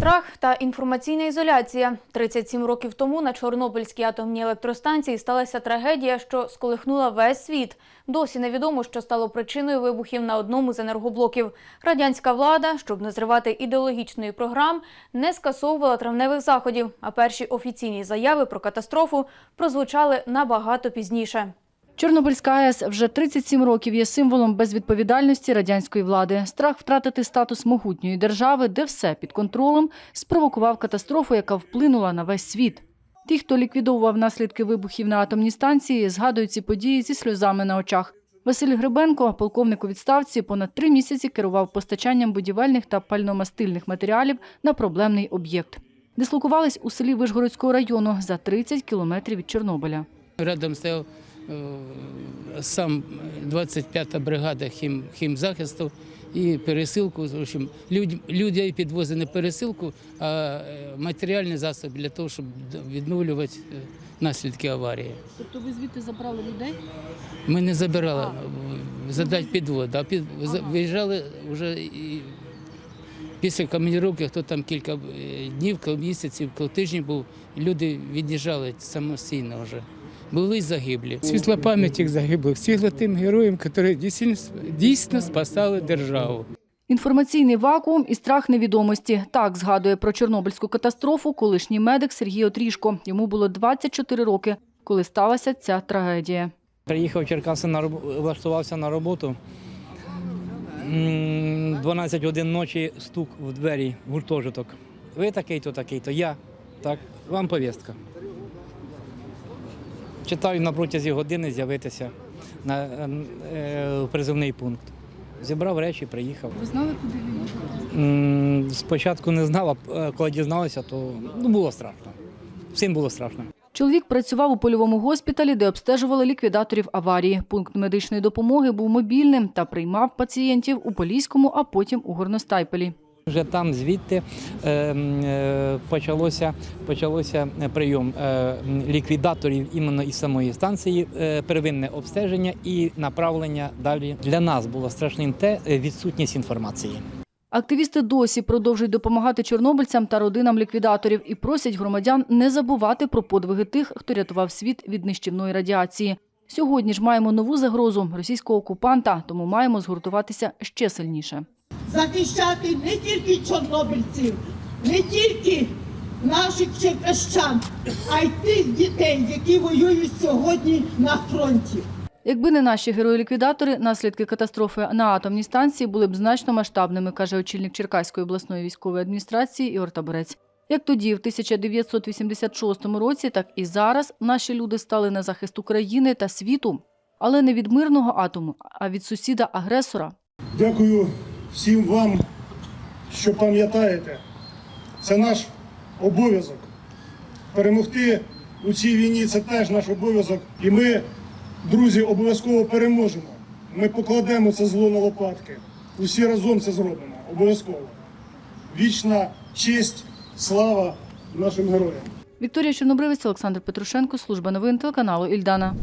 Страх та інформаційна ізоляція. 37 років тому на Чорнобильській атомній електростанції сталася трагедія, що сколихнула весь світ. Досі невідомо, що стало причиною вибухів на одному з енергоблоків. Радянська влада, щоб не зривати ідеологічної програм, не скасовувала травневих заходів, а перші офіційні заяви про катастрофу прозвучали набагато пізніше. Чорнобильська АЕС вже 37 років є символом безвідповідальності радянської влади. Страх втратити статус могутньої держави, де все під контролем, спровокував катастрофу, яка вплинула на весь світ. Ті, хто ліквідовував наслідки вибухів на атомній станції, згадують ці події зі сльозами на очах. Василь Грибенко, полковник у відставці, понад три місяці керував постачанням будівельних та пальномастильних матеріалів на проблемний об'єкт. Дислокувались у селі Вишгородського району за 30 кілометрів від Чорнобиля. Рядом стояв сам 25-та бригада хім, хімзахисту і пересилку. В общем, люд, людей підвозили не пересилку, а е, матеріальні засоби для того, щоб відновлювати е, наслідки аварії. Тобто ви звідти забрали людей? Ми не забирали е, задати підвод, а під, за- виїжджали вже і після командировки, хто там кілька е, днів, місяців, тижнів був, люди від'їжджали самостійно вже. Були загиблі. Світла пам'ять їх загиблих, світла тим героям, які дійсно, дійсно спасали державу. Інформаційний вакуум і страх невідомості. Так згадує про Чорнобильську катастрофу колишній медик Сергій Отрішко. Йому було 24 роки, коли сталася ця трагедія. Приїхав в Черкаси, на влаштувався на роботу. М, 12 годин ночі стук в двері, гуртожиток. Ви такий-то, такий-то, я. Так, вам повістка. Читаю на протязі години з'явитися на е, в призовний пункт. Зібрав речі, приїхав. Ви знали, куди він? М, Спочатку не знав, а е, коли дізналися, то ну, було страшно. Всім було страшно. Чоловік працював у польовому госпіталі, де обстежували ліквідаторів аварії. Пункт медичної допомоги був мобільним та приймав пацієнтів у Поліському, а потім у Горностайпелі. Вже там звідти е, е, почалося, почалося прийом е, ліквідаторів іменно із самої станції, первинне обстеження і направлення далі. Для нас було страшним те відсутність інформації. Активісти досі продовжують допомагати чорнобильцям та родинам ліквідаторів і просять громадян не забувати про подвиги тих, хто рятував світ від нищівної радіації. Сьогодні ж маємо нову загрозу російського окупанта, тому маємо згуртуватися ще сильніше. Захищати не тільки чорнобильців, не тільки наших черкащан, а й тих дітей, які воюють сьогодні на фронті. Якби не наші герої-ліквідатори, наслідки катастрофи на атомній станції були б значно масштабними, каже очільник Черкаської обласної військової адміністрації Ігор Таборець. Як тоді, в 1986 році, так і зараз наші люди стали на захист України та світу, але не від мирного атому, а від сусіда-агресора. Дякую всім вам, що пам'ятаєте. Це наш обов'язок. Перемогти у цій війні це теж наш обов'язок. І ми, друзі, обов'язково переможемо. Ми покладемо це зло на лопатки. Усі разом це зробимо. Обов'язково. Вічна честь, слава нашим героям. Вікторія Чорнобривець, Олександр Петрушенко, служба новин телеканалу Ільдана.